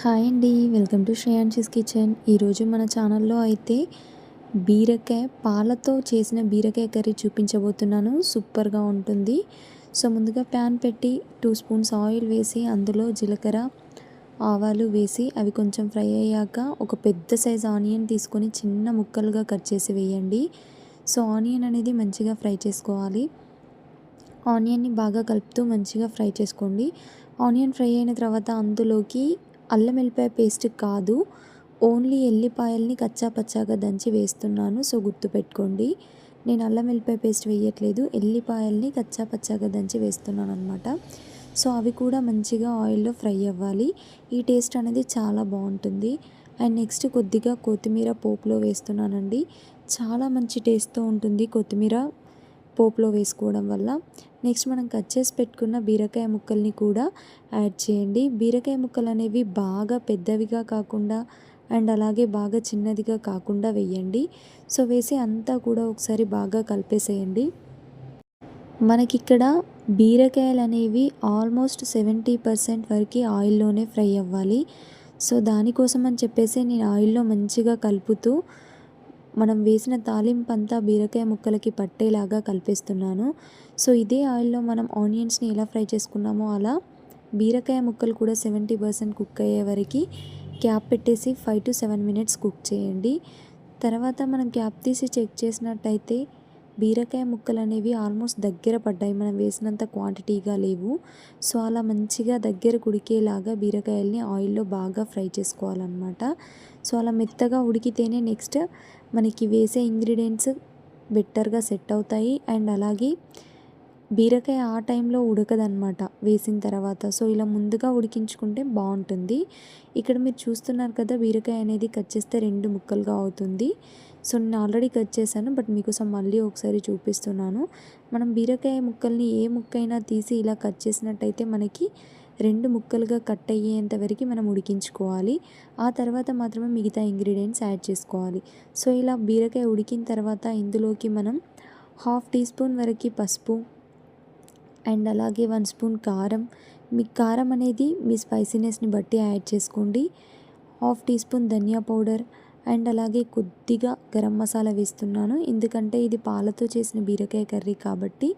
Hi అండి. Welcome to Shreyanshi's kitchen. ఈరోజు మన ఛానల్లో అయితే బీరకాయ పాలతో చేసిన బీరకాయ కర్రీ చూపించబోతున్నాను. సూపర్గా ఉంటుంది. సో ముందుగా ప్యాన్ పెట్టి టూ స్పూన్స్ ఆయిల్ వేసి అందులో జీలకర్ర ఆవాలు వేసి అవి కొంచెం ఫ్రై అయ్యాక ఒక పెద్ద సైజ్ ఆనియన్ తీసుకొని చిన్న ముక్కలుగా కట్ చేసి వేయండి. సో ఆనియన్ అనేది మంచిగా ఫ్రై చేసుకోవాలి. ఆనియన్ని బాగా కలుపుతూ మంచిగా ఫ్రై చేసుకోండి. ఆనియన్ ఫ్రై అయిన తర్వాత అందులోకి అల్లం వెల్లిపాయ పేస్ట్ కాదు ఓన్లీ ఎల్లిపాయల్ని కచ్చా పచ్చాగా దంచి వేస్తున్నాను. సో గుర్తుపెట్టుకోండి నేను అల్లం వెల్లిపాయ పేస్ట్ వేయట్లేదు ఎల్లిపాయల్ని కచ్చా పచ్చాగా దంచి వేస్తున్నాను అనమాట సో అవి కూడా మంచిగా ఆయిల్లో ఫ్రై అవ్వాలి. ఈ టేస్ట్ అనేది చాలా బాగుంటుంది. అండ్ నెక్స్ట్ కొద్దిగా కొత్తిమీర పోపులో వేస్తున్నానండి. చాలా మంచి టేస్ట్తో ఉంటుంది కొత్తిమీర. పోపులో వేసుకోవడం వల్ల నెక్స్ట్ మనం కట్ చేసి పెట్టుకున్న బీరకాయ ముక్కల్ని కూడా యాడ్ చేయండి. బీరకాయ ముక్కలు అనేవి బాగా పెద్దవిగా కాకుండా అండ్ అలాగే బాగా చిన్నదిగా కాకుండా వేయండి. సో వేసి అంతా కూడా ఒకసారి బాగా కలిపేసేయండి. మనకిక్కడ బీరకాయలు అనేవి ఆల్మోస్ట్ సెవెంటీ పర్సెంట్ వరకు ఆయిల్లోనే ఫ్రై అవ్వాలి. సో దానికోసం అని చెప్పేసి నేను ఆయిల్లో మంచిగా కలుపుతూ మనం వేసిన తాలింపు అంతా బీరకాయ ముక్కలకి పట్టేలాగా కలిపేస్తున్నాను. సో ఇదే ఆయిల్లో మనం ఆనియన్స్ని ఎలా ఫ్రై చేసుకున్నామో అలా బీరకాయ ముక్కలు కూడా సెవెంటీ పర్సెంట్ కుక్ అయ్యే వరకు క్యాప్ పెట్టేసి five to seven minutes cook చేయండి. తర్వాత మనం క్యాప్ తీసి చెక్ చేసినట్టయితే బీరకాయ ముక్కలు అనేవి ఆల్మోస్ట్ దగ్గర పడ్డాయి. మనం వేసినంత క్వాంటిటీగా లేవు. సో అలా మంచిగా దగ్గర ఉడికేలాగా బీరకాయల్ని ఆయిల్లో బాగా ఫ్రై చేసుకోవాలన్నమాట. సో అలా మెత్తగా ఉడికితేనే నెక్స్ట్ మనకి వేసే ఇంగ్రీడియంట్స్ బెటర్గా సెట్ అవుతాయి. అండ్ అలాగే బీరకాయ ఆ టైంలో ఉడకదనమాట వేసిన తర్వాత. సో ఇలా ముందుగా ఉడికించుకుంటే బాగుంటుంది. ఇక్కడ మీరు చూస్తున్నారు కదా బీరకాయ అనేది కట్ చేస్తే రెండు ముక్కలుగా అవుతుంది. సో నేను ఆల్రెడీ కట్ చేశాను బట్ మీకోసం మళ్ళీ ఒకసారి చూపిస్తున్నాను. మనం బీరకాయ ముక్కల్ని ఏ ముక్కైనా తీసి ఇలా కట్ చేసినట్టయితే మనకి రెండు ముక్కలుగా కట్ అయ్యేంత వరకు మనం ఉడికించుకోవాలి. ఆ తర్వాత మాత్రమే మిగతా ఇంగ్రీడియంట్స్ యాడ్ చేసుకోవాలి. సో ఇలా బీరకాయ ఉడికిన తర్వాత ఇందులోకి మనం హాఫ్ టీ స్పూన్ వరకు పసుపు అండ్ అలాగే వన్ స్పూన్ కారం. మీ కారం అనేది మీ స్పైసీనెస్ని బట్టి యాడ్ చేసుకోండి. Half teaspoon dhaniya powder and అలాగే కొద్దిగా గరం మసాలా వేస్తున్నాను. ఎందుకంటే ఇది పాలతో చేసిన బీరకాయ కర్రీ కాబట్టి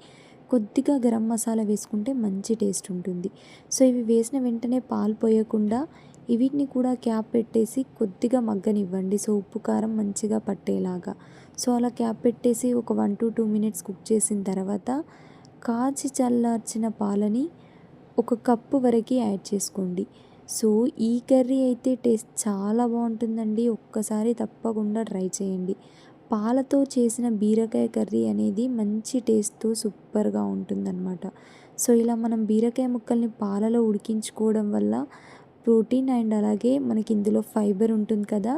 కొద్దిగా గరం మసాలా వేసుకుంటే మంచి టేస్ట్ ఉంటుంది. సో ఇవి వేసిన వెంటనే పాలు పోయకుండా వీటిని కూడా క్యాప్ పెట్టేసి కొద్దిగా మగ్గనివ్వండి. సో ఉప్పు కారం మంచిగా పట్టేలాగా. సో అలా క్యాప్ పెట్టేసి ఒక one to two minutes cook చేసిన తర్వాత కాచి చల్లార్చిన పాలని ఒక కప్పు వరకు యాడ్ చేసుకోండి. సో ఈ కర్రీ అయితే టేస్ట్ చాలా బాగుంటుందండి. ఒక్కసారి తప్పకుండా ట్రై చేయండి. పాలతో చేసిన బీరకాయ కర్రీ అనేది మంచి టేస్ట్తో సూపర్గా ఉంటుందన్నమాట. సో ఇలా మనం బీరకాయ ముక్కల్ని పాలలో ఉడికించుకోవడం వల్ల ప్రోటీన్ అండ్ అలాగే మనకి ఇందులో ఫైబర్ ఉంటుంది కదా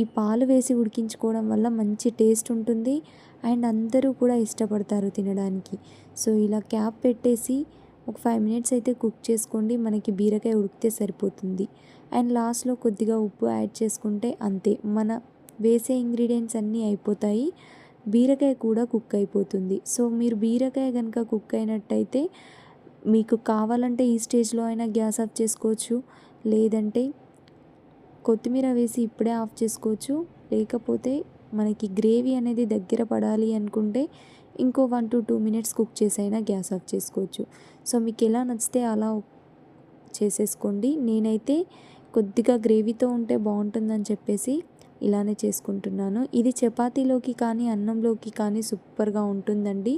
ఈ పాలు వేసి ఉడికించుకోవడం వల్ల మంచి టేస్ట్ ఉంటుంది. అండ్ అందరూ కూడా ఇష్టపడతారు తినడానికి. సో ఇలా క్యాప్ పెట్టేసి ఒక ఫైవ్ మినిట్స్ అయితే కుక్ చేసుకోండి. మనకి బీరకాయ ఉడికితే సరిపోతుంది. అండ్ లాస్ట్లో కొద్దిగా ఉప్పు యాడ్ చేసుకుంటే అంతే. మన వేసే ఇంగ్రీడియంట్స్ అన్నీ అయిపోతాయి. బీరకాయ కూడా కుక్ అయిపోతుంది. సో మీరు బీరకాయ కనుక కుక్ అయినట్టయితే మీకు కావాలంటే ఈ స్టేజ్లో అయినా గ్యాస్ ఆఫ్ చేసుకోవచ్చు. లేదంటే కొత్తిమీర వేసి ఇప్పుడే ఆఫ్ చేసుకోవచ్చు. లేకపోతే మనకి గ్రేవీ అనేది దగ్గర పడాలి అనుకుంటే ఇంకో one to two minutes cook చేసైనా గ్యాస్ ఆఫ్ చేసుకోవచ్చు. సో మీకు ఎలా నచ్చితే అలా చేసేసుకోండి. నేనైతే కొద్దిగా గ్రేవీతో ఉంటే బాగుంటుందని చెప్పేసి ఇలానే చేసుకుంటున్నాను. ఇది చపాతీలోకి కానీ అన్నంలోకి కానీ సూపర్గా ఉంటుందండి.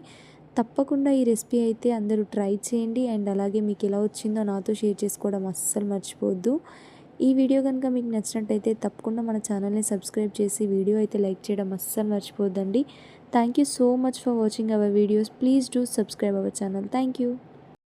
తప్పకుండా ఈ రెసిపీ అయితే అందరూ ట్రై చేయండి. అండ్ అలాగే మీకు ఎలా వచ్చిందో నాతో షేర్ చేసుకోవడం అస్సలు మర్చిపోవద్దు. ఈ వీడియో కనుక మీకు నచ్చినట్టయితే తప్పకుండా మన ఛానల్ని సబ్స్క్రైబ్ చేసి వీడియో అయితే లైక్ చేయడం అస్సలు మర్చిపోద్దండి Thank you so much for watching our videos. Please do subscribe our channel. Thank you.